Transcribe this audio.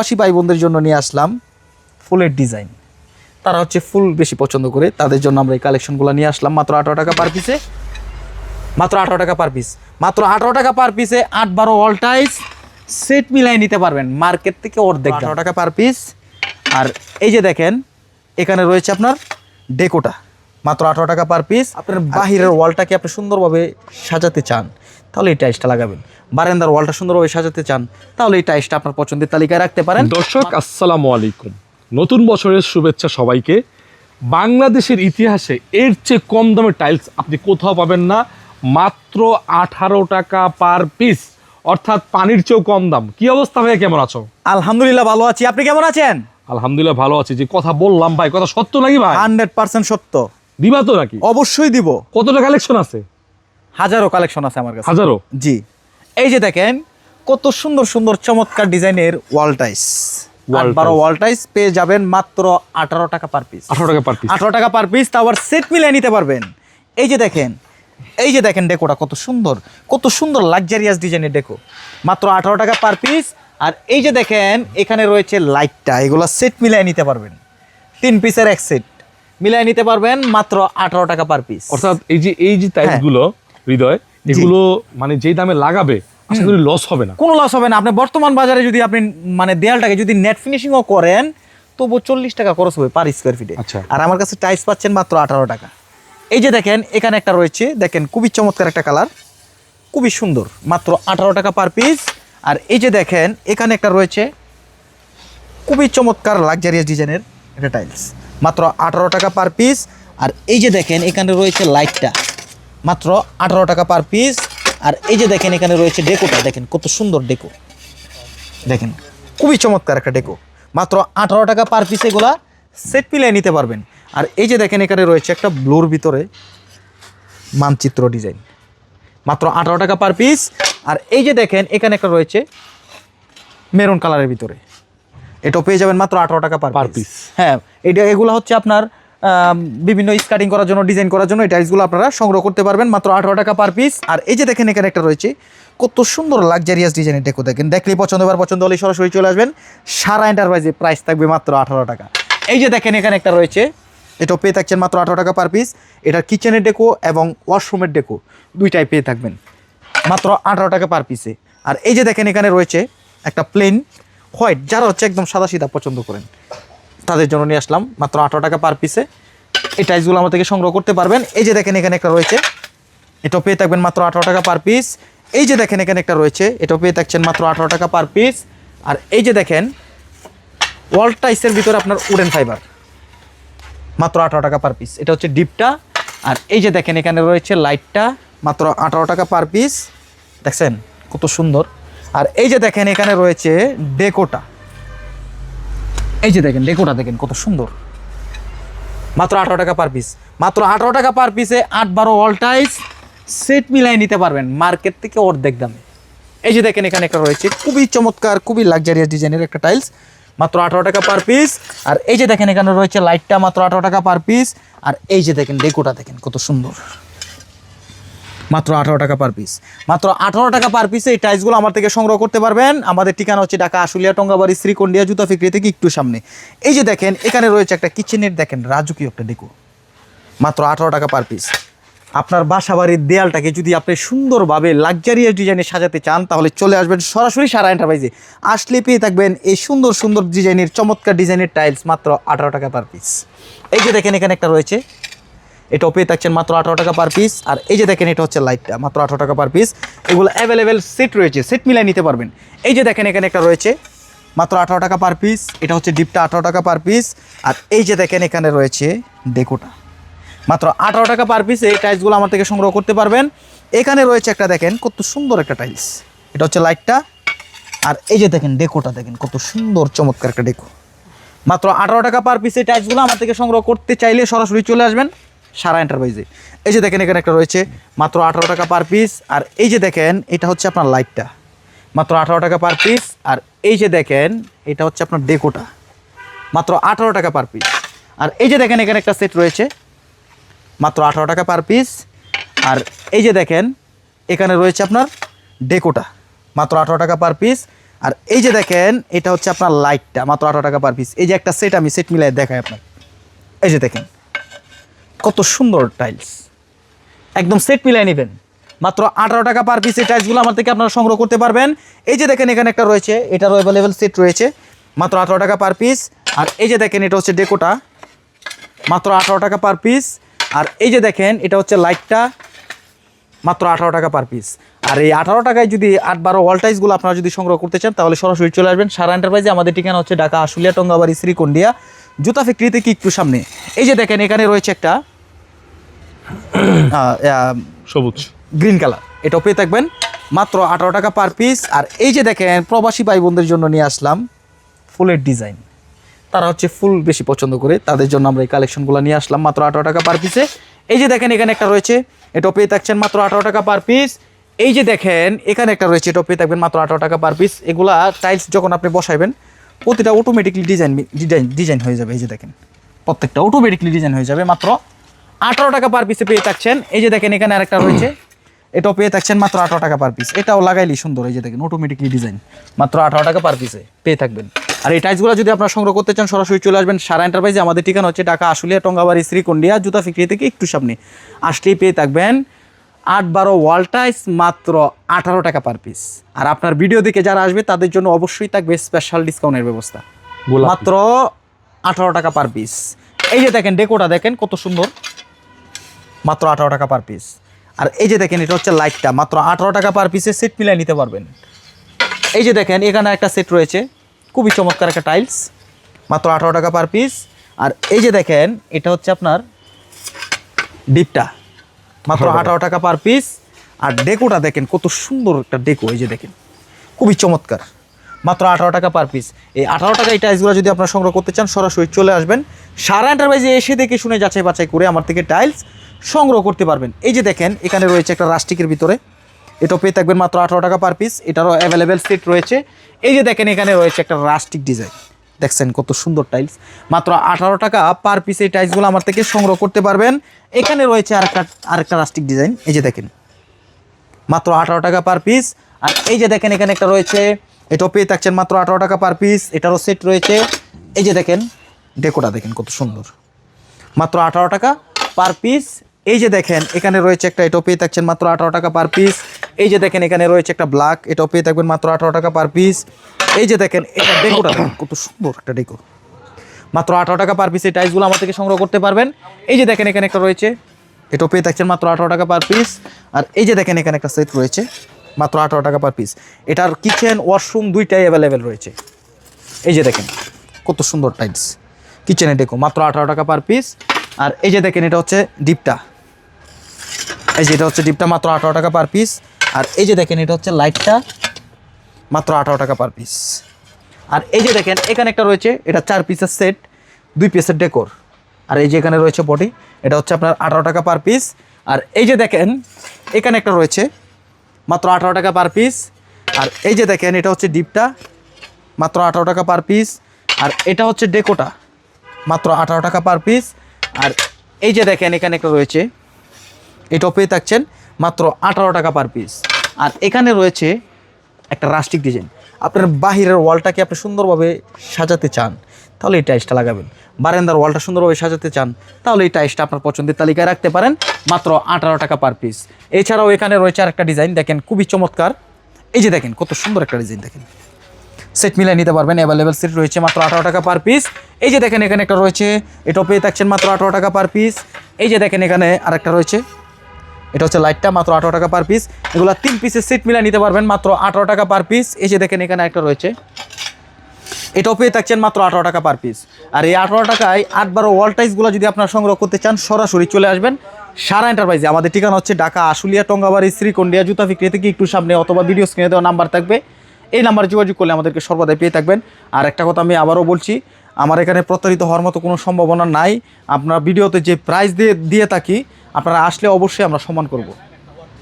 প্রবাসী ভাই বোনদের জন্য নিয়ে আসলাম ফুলের ডিজাইন। তারা হচ্ছে ফুল বেশি পছন্দ করে তাদের জন্য আমরা এই কালেকশনগুলো নিয়ে আসলাম। মাত্র আঠারো টাকা পার পিসে মাত্র আঠারো টাকা পার পিস মাত্র আঠারো টাকা পার পিসে আট বারো অল টাইস সেট মিলাই নিতে পারবেন মার্কেট থেকে অর্ধেক আঠারো টাকা পার পিস আর এই যে দেখেন এখানে রয়েছে আপনার ডেকোটা। মাত্র আঠারো টাকা পার পিস আপনার বাহিরের ওয়ালটাকে আপনি সুন্দরভাবে সাজাতে চান। তাহলে এই টাইসটা লাগাবেন। বারান্দার ওয়ালটা সুন্দরভাবে সাজাতে চান তাহলে এই টাইসটা আপনার পছন্দের তালিকায় রাখতে পারেন। দর্শক আসসালামু আলাইকুম। নতুন বছরের শুভেচ্ছা সবাইকে। বাংলাদেশের ইতিহাসে এর চেয়ে কম দামে টাইলস আপনি কোথাও পাবেন না মাত্র আঠারো টাকা পার পিস। অর্থাৎ পানির চেয়েও কম দাম। কি অবস্থা ভাই কেমন আছো? আলহামদুলিল্লাহ ভালো আছি। আপনি কেমন আছেন? আলহামদুলিল্লাহ ভালো আছি। যে কথা বললাম ভাই কথা সত্য নাকি ভাই? হান্ড্রেড পার্সেন্ট সত্য। দিবা তো নাকি? অবশ্যই দিব। কতটা কালেকশন আছে? হাজারো কালেকশন আছে আমার কাছে। হাজারো? জি। এই যে দেখেন কত সুন্দর সুন্দর চমৎকার ডিজাইনের ওয়াল টাইস বারো। ওয়াল টাইস পেয়ে যাবেন মাত্র আঠারো টাকা পার পিস আঠারো টাকা পার পিস আঠারো টাকা পার পিস তা আবার সেট মিলিয়ে নিতে পারবেন। এই যে দেখেন এই যে দেখেন ডেকোটা কত সুন্দর কত সুন্দর লাক্সারিয়াস ডিজাইনের ডেকো মাত্র আঠারো টাকা পার পিস আর এই যে দেখেন এখানে রয়েছে লাইটটা এগুলো সেট মিলিয়ে নিতে পারবেন। তিন পিসের এক সেট মিলিয়ে নিতে পারবেন মাত্র আঠারো টাকা পার পিস অর্থাৎ এই যে এই যে টাইলসগুলো হৃদয় এগুলো মানে যেই দামে লাগাবে আশা করি লস হবে না। কোনো লস হবে না। আপনি বর্তমান বাজারে যদি আপনি মানে দেয়ালটাকে যদি নেট ফিনিশিংও করেন তবু চল্লিশ টাকা খরচ হবে পার স্কোয়ার ফিটে আচ্ছা। আর আমার কাছে টাইলস পাচ্ছেন মাত্র আঠারো টাকা। এই যে দেখেন এখানে একটা রয়েছে দেখেন খুবই চমৎকার একটা কালার খুবই সুন্দর মাত্র আঠারো টাকা পার পিস আর এই যে দেখেন এখানে একটা রয়েছে খুবই চমৎকার লাক্সারিয়াস ডিজাইনের এটা টাইলস মাত্র আঠারো টাকা পার পিস আর এই যে দেখেন এখানে রয়েছে লাইটটা মাত্র আঠারো টাকা পার পিস আর এই যে দেখেন এখানে রয়েছে ডেকোটা। দেখেন কত সুন্দর ডেকো। দেখেন খুবই চমৎকার একটা ডেকো। মাত্র আঠারো টাকা পার পিস এগুলা সেট পিলে নিতে পারবেন। আর এই যে দেখেন এখানে রয়েছে একটা ব্লুর ভিতরে মানচিত্র ডিজাইন। মাত্র আঠারো টাকা পার পিস আর এই যে দেখেন এখানে একটা রয়েছে মেরুন কালারের ভিতরে। এটাও পেয়ে যাবেন মাত্র আঠারো টাকা পার পিস হ্যাঁ এটা এগুলো হচ্ছে আপনার বিভিন্ন স্কার্টিং করার জন্য ডিজাইন করার জন্য এই টাইলসগুলো আপনারা সংগ্রহ করতে পারবেন। মাত্র আঠারো টাকা পার পিস আর এই যে দেখেন, এখানে একটা রয়েছে। কত সুন্দর লাক্সারিয়াস ডিজাইনের ডেকো দেখেন। দেখলেই পছন্দ, এবার পছন্দ হলে সরাসরি চলে আসবেন। সারা এন্টারপ্রাইজে প্রাইস থাকবে মাত্র আঠারো টাকা। এই যে দেখেন, এখানে একটা রয়েছে। এটাও পেয়ে থাকছেন মাত্র আঠারো টাকা পার পিস এটার কিচেনের ডেকো এবং ওয়াশরুমের ডেকো দুইটাই পেয়ে থাকবেন। মাত্র আঠারো টাকা পার পিসে আর এই যে দেখেন, এখানে রয়েছে একটা প্লেন হোয়াইট যারা হচ্ছে একদম সাদা সিধা পছন্দ করেন। তাদের জন্য নিয়ে আসলাম। মাত্র আঠারো টাকা পার পিসে এই টাইলসগুলো আমার থেকে সংগ্রহ করতে পারবেন। এই যে দেখেন এখানে একটা রয়েছে। এটাও পেয়ে থাকবেন মাত্র আঠারো টাকা পার পিস এই যে দেখেন এখানে একটা রয়েছে। এটাও পেয়ে থাকছেন মাত্র আঠারো টাকা পার পিস আর এই যে দেখেন ওয়াল টাইসের ভিতরে আপনার উডেন ফাইবার মাত্র আঠারো টাকা পার পিস এটা হচ্ছে ডিপটা আর এই যে দেখেন এখানে রয়েছে লাইটটা মাত্র আঠারো টাকা পার পিস দেখছেন? কত সুন্দর। আর এই যে দেখেন এখানে রয়েছে ডেকোটা এই যে দেখেন ডেকোটা দেখেন, কত সুন্দর। মাত্র আঠারো টাকা পার পিস মাত্র আঠারো টাকা পার পিসে আট বারো অল সেট মিলাই নিতে পারবেন মার্কেট থেকে অর্ধেক দামে। এই যে দেখেন, এখানে একটা রয়েছে খুবই চমৎকার, খুবই লাক্সারিয়াস ডিজাইনের একটা টাইলস মাত্র আঠারো টাকা পার পিস আর এই যে দেখেন, এখানে রয়েছে লাইটটা মাত্র আঠারো টাকা পার পিস আর এই যে দেখেন ডেকোটা দেখেন, কত সুন্দর। মাত্র আঠারো টাকা পার পিস মাত্র আঠারো টাকা পার পিসে এই টাইলসগুলো আমার থেকে সংগ্রহ করতে পারবেন। আমাদের ঠিকানা হচ্ছে ঢাকা আশুলিয়া, টঙ্গাবাড়ি, শ্রীকন্ডিয়া, জুতা ফিক্রি থেকে একটু সামনে। এই যে দেখেন, এখানে রয়েছে একটা কিচেনের দেখেন, রাজকীয় একটা ডেকো মাত্র আঠারো টাকা পার পিস আপনার বাসা বাড়ির দেয়ালটাকে যদি আপনি সুন্দরভাবে লাক্সারিয়াস ডিজাইনে সাজাতে চান, তাহলে চলে আসবেন সরাসরি সারা এন্টারপ্রাইজে আসলে পেয়ে থাকবেন এই সুন্দর সুন্দর ডিজাইনের চমৎকার ডিজাইনের টাইলস মাত্র আঠারো টাকা পার পিস এই যে দেখেন, এখানে একটা রয়েছে এটাও পেয়ে থাকছেন মাত্র আঠারো টাকা পার পিস আর এই যে দেখেন, এটা হচ্ছে লাইটটা মাত্র আঠারো টাকা পার পিস এগুলো অ্যাভেলেবেল সেট রয়েছে সেট মিলাই নিতে পারবেন। এই যে দেখেন, এখানে একটা রয়েছে, মাত্র আঠারো টাকা পার পিস এটা হচ্ছে ডিপটা আঠারো টাকা পার পিস আর এই যে দেখেন, এখানে রয়েছে ডেকোটা। মাত্র আঠারো টাকা পার পিস এই টাইলসগুলো আমার থেকে সংগ্রহ করতে পারবেন। এখানে রয়েছে একটা দেখেন, কত সুন্দর একটা টাইলস এটা হচ্ছে লাইটটা আর এই যে দেখেন, ডেকোটা দেখেন, কত সুন্দর, চমৎকার একটা ডেকো। মাত্র আঠারো টাকা পার পিস এই টাইলসগুলো আমার থেকে সংগ্রহ করতে চাইলে সরাসরি চলে আসবেন। সারা এন্টারপ্রাইজে এই যে দেখেন এখানে একটা রয়েছে মাত্র আঠারো টাকা পার পিস আর এই যে দেখেন এটা হচ্ছে আপনার লাইটটা মাত্র আঠারো টাকা পার পিস আর এই যে দেখেন এটা হচ্ছে আপনার ডেকোটা মাত্র আঠারো টাকা পার পিস আর এই যে দেখেন এখানে একটা সেট রয়েছে, মাত্র আঠারো টাকা পার পিস আর এই যে দেখেন এখানে রয়েছে আপনার ডেকোটা মাত্র আঠারো টাকা পার পিস আর এই যে দেখেন এটা হচ্ছে আপনার লাইটটা মাত্র আঠারো টাকা পার পিস এই যে একটা সেট আমি সেট মিলাই দেখাই আপনার এই যে দেখেন। কত সুন্দর টাইলস একদম সেট মিলাই নেবেন। মাত্র আঠারো টাকা পার পিস এই টাইলসগুলো আমার থেকে আপনারা সংগ্রহ করতে পারবেন। এই যে দেখেন এখানে একটা রয়েছে এটারও অ্যাভেলেবেল সেট রয়েছে। মাত্র আঠারো টাকা পার পিস আর এই যে দেখেন, এটা হচ্ছে ডেকোটা মাত্র আঠারো টাকা পার পিস আর এই যে দেখেন, এটা হচ্ছে লাইটটা মাত্র আঠারো টাকা পার পিস আর এই আঠারো টাকায় যদি আট বারো ওয়ালটাইজগুলো আপনারা যদি সংগ্রহ করতে চান, তাহলে সরাসরি চলে আসবেন। সারা এন্টারপ্রাইজে আমাদের ঠিকানা হচ্ছে ঢাকা আশুলিয়া, টঙ্গাবাড়ি, শ্রীকন্ডিয়া। জুতা ফ্যাক্টরিতে থেকে একটু সামনে? এই যে দেখেন এখানে রয়েছে একটা সবুজ। Green colour. এটাও পেয়ে থাকবেন। মাত্র আঠারো টাকা পার পিস আর এই যে দেখেন প্রবাসী ভাই বোনদের জন্য নিয়ে আসলাম ফুলের ডিজাইন। তারা হচ্ছে ফুল বেশি পছন্দ করে। তাদের জন্য আমরা এই কালেকশনগুলো নিয়ে আসলাম মাত্র আঠারো টাকা পার পিসে এই যে দেখেন এখানে একটা রয়েছে। এটাও পেয়ে থাকছেন মাত্র আঠারো টাকা পার পিস এই যে দেখেন এখানে একটা রয়েছে এটাও পেয়ে থাকবেন মাত্র আঠারো টাকা পার পিস এগুলা টাইলস যখন আপনি বসাইবেন প্রতিটা অটোমেটিকলি ডিজাইন ডিজাইন ডিজাইন হয়ে যাবে, এই যে দেখেন। প্রত্যেকটা অটোমেটিকলি ডিজাইন হয়ে যাবে, মাত্র আঠারো টাকা পার পিসে পেয়ে থাকছেন। এই যে দেখেন, এখানে আরেকটা রয়েছে। এটাও পেয়ে থাকছেন মাত্র আঠারো টাকা পার পিস এটাও লাগাইলি সুন্দর, এই যে দেখেন অটোমেটিকলি ডিজাইন মাত্র আঠারো টাকা পার পিসে পেয়ে থাকবেন। আর এই টাইসগুলো যদি আপনারা সংগ্রহ করতে চান, সরাসরি চলে আসবেন। সারা এন্টারপ্রাইজে আমাদের ঠিকানা হচ্ছে ঢাকা, আশুলিয়া, টঙ্গাবাড়ি শ্রীকন্ডিয়া জুতা ফিক্রি থেকে একটু সামনে। আসলেই পেয়ে থাকবেন। আট বারো ওয়াল টাইলস মাত্র আঠারো টাকা পার পিস আর আপনার ভিডিও দেখে যারা আসবে তাদের জন্য অবশ্যই থাকবে স্পেশাল ডিসকাউন্টের ব্যবস্থা। মাত্র আঠারো টাকা পার পিস এই যে দেখেন ডেকোটা দেখেন কত সুন্দর। মাত্র আঠারো টাকা পার পিস আর এই যে দেখেন এটা হচ্ছে লাইটটা মাত্র আঠারো টাকা পার পিসে সেট মিলাই নিতে পারবেন। এই যে দেখেন এখানে একটা সেট রয়েছে। খুবই চমৎকার একটা টাইলস মাত্র আঠারো টাকা পার পিস আর এই যে দেখেন এটা হচ্ছে আপনার ডিপটা মাত্র আঠারো টাকা পার পিস আর ডেকোটা দেখেন কত সুন্দর একটা ডেকো এই যে দেখেন। খুবই চমৎকার। মাত্র আঠারো টাকা পার পিস এই আঠারো টাকা এই টাইলসগুলো যদি আপনারা সংগ্রহ করতে চান সরাসরি চলে আসবেন। সারা এন্টারপ্রাইজে এসে দেখে শুনে যাচাই বাছাই করে আমার থেকে টাইলস সংগ্রহ করতে পারবেন। এই যে দেখেন এখানে রয়েছে একটা রাস্টিকের ভিতরে। এটাও পেয়ে থাকবেন মাত্র আঠারো টাকা পার পিস এটারও অ্যাভেলেবেল সেট রয়েছে। এই যে দেখেন এখানে রয়েছে একটা রাস্টিক ডিজাইন দেখছেন কত সুন্দর টাইলস মাত্র আঠারো টাকা পার পিস এই টাইলসগুলো আমার থেকে সংগ্রহ করতে পারবেন। এখানে রয়েছে আরেকটা আরেকটা রাস্টিক ডিজাইন এই যে দেখেন। মাত্র আঠারো টাকা পার পিস আর এই যে দেখেন, এখানে একটা রয়েছে এটাও পেয়ে থাকছেন মাত্র আঠারো টাকা পার পিস এটারও সেট রয়েছে। এই যে দেখেন, ডেকোটা দেখেন কত সুন্দর। মাত্র আঠারো টাকা পার পিস এই যে দেখেন, এখানে রয়েছে একটা, এটাও পেয়ে থাকছেন মাত্র আঠারো টাকা পার পিস এই যে দেখেন এখানে রয়েছে একটা ব্ল্যাক এটাও পেয়ে থাকবেন মাত্র আঠারো টাকা পার পিস এই যে দেখেন, এটা ডেকোটা, কত সুন্দর একটা ডেকো। মাত্র আঠারো টাকা পার পিস এই টাইলসগুলো আমার থেকে সংগ্রহ করতে পারবেন। এই যে দেখেন, এখানে একটা রয়েছে, এটাও পেয়ে থাকছেন মাত্র আঠারো টাকা পার পিস আর এই যে দেখেন, এখানে একটা সেট রয়েছে, মাত্র আঠারো টাকা পার পিস এটার কিচেন ওয়াশরুম দুইটাই অ্যাভেলেবেল রয়েছে। এই যে দেখেন, কত সুন্দর টাইলস কিচেনে ডেকো, মাত্র আঠারো টাকা পার পিস আর এই যে দেখেন, এটা হচ্ছে ডিপটা এই যে এটা হচ্ছে ডিপটা মাত্র আঠারো টাকা পার পিস আর এই যে দেখেন, এটা হচ্ছে লাইটটা মাত্র আঠারো টাকা পার পিস আর এই যে দেখেন, এখানে একটা রয়েছে, এটা চার পিসের সেট দুই পিসের ডেকোর আর এই যে এখানে রয়েছে বডি এটা হচ্ছে আপনার আঠারো টাকা পার পিস আর এই যে দেখেন, এখানে একটা রয়েছে, মাত্র আঠারো টাকা পার পিস আর এই যে দেখেন, এটা হচ্ছে ডিপটা মাত্র আঠারো টাকা পার পিস আর এটা হচ্ছে ডেকোটা মাত্র আঠারো টাকা পার পিস আর এই যে দেখেন, এখানে একটা রয়েছে, এটাও পেয়ে থাকছেন। মাত্র আঠারো টাকা পার পিস আর এখানে রয়েছে একটা রাস্টিক ডিজাইন আপনার বাহিরের ওয়ালটাকে আপনি সুন্দরভাবে সাজাতে চান, তাহলে এই টাইসটা লাগাবেন। বারান্দার ওয়ালটা সুন্দরভাবে সাজাতে চান, তাহলে এই টাইসটা আপনার পছন্দের তালিকায় রাখতে পারেন, মাত্র আঠারো টাকা পার পিস এছাড়াও এখানে রয়েছে আরেকটা ডিজাইন দেখেন খুবই চমৎকার। এই যে দেখেন, কত সুন্দর একটা ডিজাইন দেখেন। সেট মিলাই নিতে পারবেন অ্যাভেলেবেল সেট রয়েছে মাত্র আঠারো টাকা পার পিস এই যে দেখেন, এখানে একটা রয়েছে এটাও পেয়ে থাকছেন মাত্র আঠারো টাকা পার পিস এই যে দেখেন, এখানে আরেকটা রয়েছে এটা হচ্ছে লাইটটা মাত্র আঠারো টাকা পার পিস এগুলো তিন পিসের সেট মিলাই নিতে পারবেন, মাত্র আঠারো টাকা পার পিস এসে দেখেন, এখানে একটা রয়েছে। এটাও পেয়ে থাকছেন মাত্র আঠারো টাকা পার পিস আর এই আঠারো টাকায় আট বারো ওয়াল টাইসগুলো যদি আপনারা সংগ্রহ করতে চান, সরাসরি চলে আসবেন। সারা এন্টারপ্রাইজে আমাদের ঠিকানা হচ্ছে ঢাকা, আশুলিয়া, টঙ্গাবাড়ি, শ্রীকন্ডিয়া, জুতা বিক্রি থেকে একটু সামনে অথবা ভিডিও স্ক্রিনে দেওয়া নাম্বার থাকবে। এই নাম্বারে যোগাযোগ করলে আমাদেরকে সর্বদাই পেয়ে থাকবেন। আর একটা কথা আমি আবারও বলছি আমার এখানে প্রতারিত হওয়ার মতো কোনো সম্ভাবনা নাই। আপনারা ভিডিওতে যে প্রাইস দিয়ে দিয়ে থাকি, আপনারা আসলে অবশ্যই আমরা সম্মান করব।